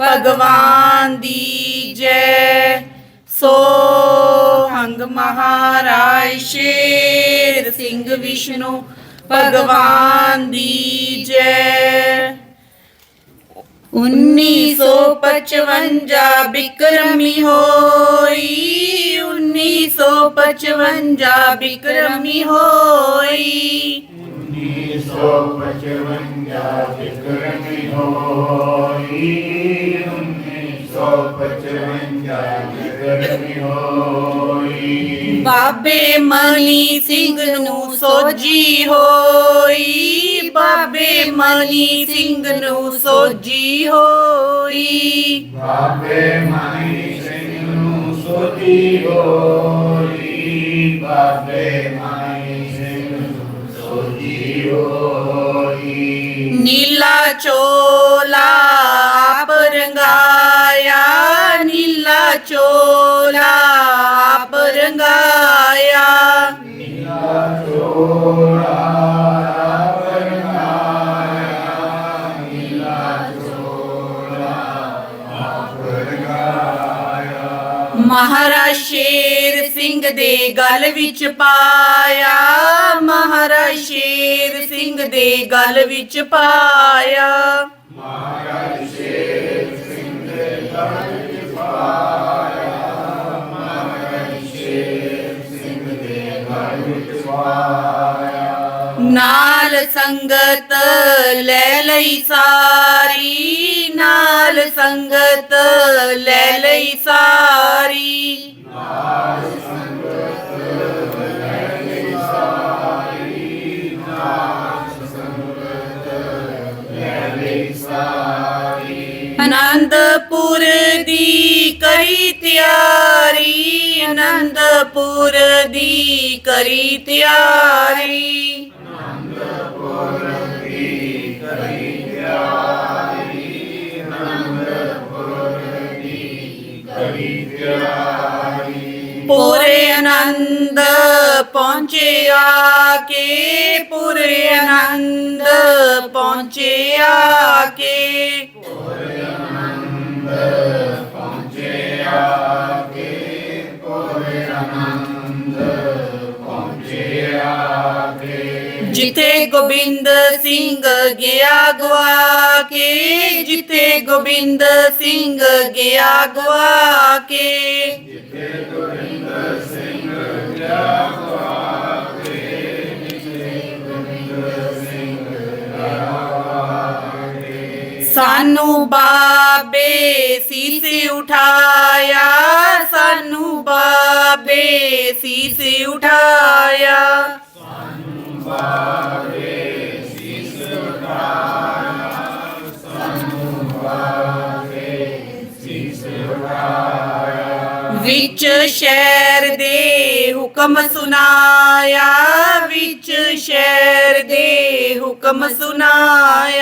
ਭਗਵਾਨ ਦੀ ਜੈ। ਸੋ ਹੰਗ ਮਹਾਰਾਜ ਸ਼ੇਰ ਸਿੰਘ ਵਿਸ਼ਨੂੰ, ਭਗਵਾਨ ਦੀ ਜੈ। 1955 ਬਿਕਰਮੀ ਹੋਈ 1955 ਬਿਕਰਮੀ ਹੋਈ। ਵਿਕਰਮੀ ਹੋਈ 1955 ਵਿਕਰਮੀ ਹੋਈ। ਬਾਬੇ ਮਨੀ ਸਿੰਘ ਨੂੰ ਸੋਜੀ ਹੋਈ। ਬਾਬੇ ਮਨੀ ਸਿੰਘ ਨੂੰ ਸੋਜੀ ਹੋਈ। ਬਾਬੇ ਮਨੀ ਸਿੰਘ ਨੂੰ ਸੋਧੀ ਹੋਈ। ਬਾਬੇ ਮਨੀ ਸਿੰਘ ਨੂੰ ਸੋਧੀ ਹੋਈ ਨੀਲਾ ਚੋਲਾ ਆਪ ਰੰਗਾਇਆ ਨੀਲਾ ਚੋਲਾ ਆਪ ਰੰਗਾਇਆ। ਨੀਲਾ ਚੋਲਾ ਦੇ ਗਲ ਵਿੱਚ ਪਾਇਆ, ਮਹਾਰਾਜ ਸ਼ੇਰ ਸਿੰਘ ਦੇ ਗਲ ਵਿੱਚ ਪਾਇਆ। ਮਹਾਰਾਜ ਸ਼ੇਰ ਸਿੰਘ ਦੇ ਗਲ ਵਿੱਚ ਪਾਇਆ ਮਹਾਰਾਜ ਸ਼ੇਰ ਸਿੰਘ ਦੇ ਗਲ ਵਿੱਚ ਪਾਇਆ ਨਾਲ ਸੰਗਤ ਲੈ ਲਈ ਸਾਰੀ, ਨਾਲ ਸੰਗਤ ਲੈ ਲਈ ਸਾਰੀ। ਅਨੰਦਪੁਰ ਦੀ ਕਰੀ ਤਿਆਰੀ ਆਨੰਦਪੁਰ ਦੀ ਕਰੀ ਤਿਆਰੀ। ਅਨੰਦਪੁਰ ਪੂਰੇ ਆਨੰਦ ਪਹੁੰਚੇ ਆ ਕੇ ਪੂਰੇ ਆਨੰਦ ਪਹੁੰਚੇ ਆ ਕੇ। ਜਿੱਥੇ ਗੋਬਿੰਦ ਸਿੰਘ ਗਿਆ ਗਵਾ ਕੇ ਜਿੱਥੇ ਗੋਬਿੰਦ ਸਿੰਘ ਗਿਆ ਗਵਾ ਕੇ, ਜਿੱਥੇ ਗੋਬਿੰਦ ਸਿੰਘ ਗਿਆ ਗਵਾ ਕੇ ਜਿੱਥੇ ਗੋਬਿੰਦ ਸਿੰਘ ਗਿਆ ਕੇ। ਸਾਨੂੰ ਬਾਬੇ ਸੀਸ ਉਠਾਇਆ, ਸਾਨੂੰ ਬਾਬੇ ਸੀਸ ਉਠਾਇਆ। ਵਿੱਚ ਸ਼ਹਿਰ ਦੇ ਹੁਕਮ ਸੁਨਾਇਆ ਵਿੱਚ ਸ਼ਹਿਰ ਦੇ ਹੁਕਮ ਸੁਨਾਇਆ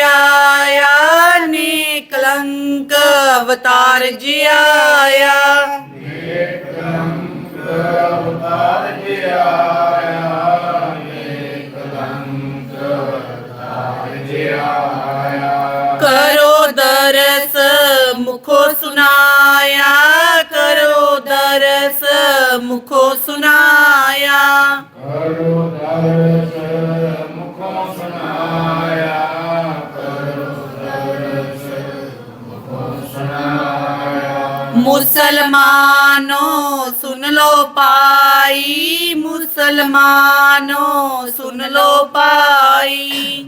ਅਵਤਾਰ ਜਿਆਇਆ ਨੇ ਕਲੰਕ ਅਵਤਾਰ ਜਿਆਇਆ ਏਕ ਰੰਗ ਅਵਤਾਰ ਜਿਆਇਆ ਏਕ ਰੰਗ ਅਵਤਾਰ ਜਿਆਇਆ ਕਰੋ ਦਰਸ ਮੁਖੋ ਸੁਨਾਇਆ ਕਰੋ ਦਰਸ ਮੁਖੋ ਸੁਨਾਇਆ ਕਰੋ ਦਰਸ ਮੁਸਲਮਾਨੋ ਸੁਨ ਲੋ ਪਾਈ ਮੁਸਲਮਾਨੋ ਸੁਨ ਲੋ ਪਾਈ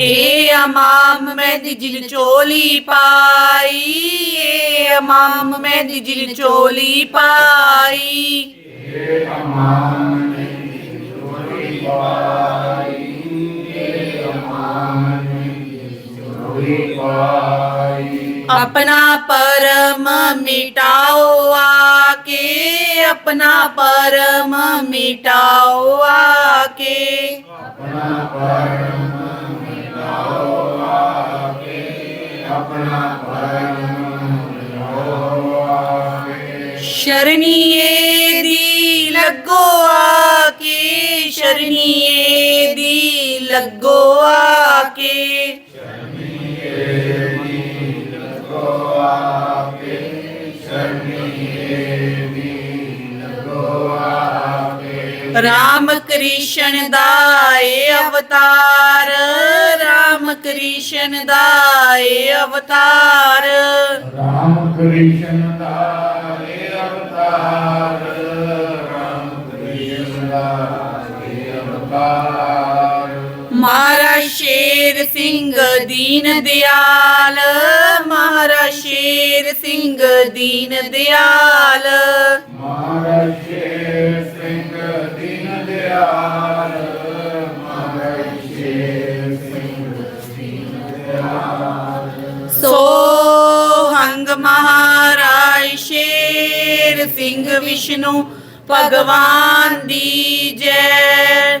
ਏ ਅਮਾਮ ਮੈਂ ਦਿਜਿਲ ਚੋਲੀ ਪਾਈ ਏ ਅਮਾਮ ਮੈਂ ਦਿਜਿਲ ਚੋਲੀ ਪਾਈ। ਏ ਅਮਾਮ अपना परम मिटाओ आके अपना परम मिटाओ आके। अपना परम मिटाओ आके अपना परम शरणीय ਚਰਨੀਏ ਦੀ ਲੱਗੋ ਆ ਕੇ ਰਾਮ ਕ੍ਰਿਸ਼ਨ ਦਾ ਏ ਅਵਤਾਰ, ਰਾਮ ਕ੍ਰਿਸ਼ਨ ਦਾ ਏ ਅਵਤਾਰ। ਰਾਮ ਕ੍ਰਿਸ਼ਨ ਦਾ ਏ ਅਵਤਾਰ, ਰਾਮ ਕ੍ਰਿਸ਼ਨ ਦਾ ਏ ਅਵਤਾਰ ਮਹਾਰਾ ਸ਼ੇਰ ਸਿੰਘ ਦੀਨ ਦਿਆਲ ਮਹਾਰਾ ਸ਼ੇਰ ਸਿੰਘ ਦੀਨ ਦਿਆਲ। ਮਹਾਰਾਜ ਸ਼ੇਰ ਸਿੰਘ ਦੀਨ ਦਿਆਲ ਮਹਾਰਾਜ ਸ਼ੇਰ ਸਿੰਘ ਦੀਨ ਦਿਆਲ। ਸੋ ਹੰਗ ਮਹਾਰਾਜ ਸ਼ੇਰ ਸਿੰਘ ਵਿਸ਼ਨੂੰ ਭਗਵਾਨ ਦੀ ਜੈ।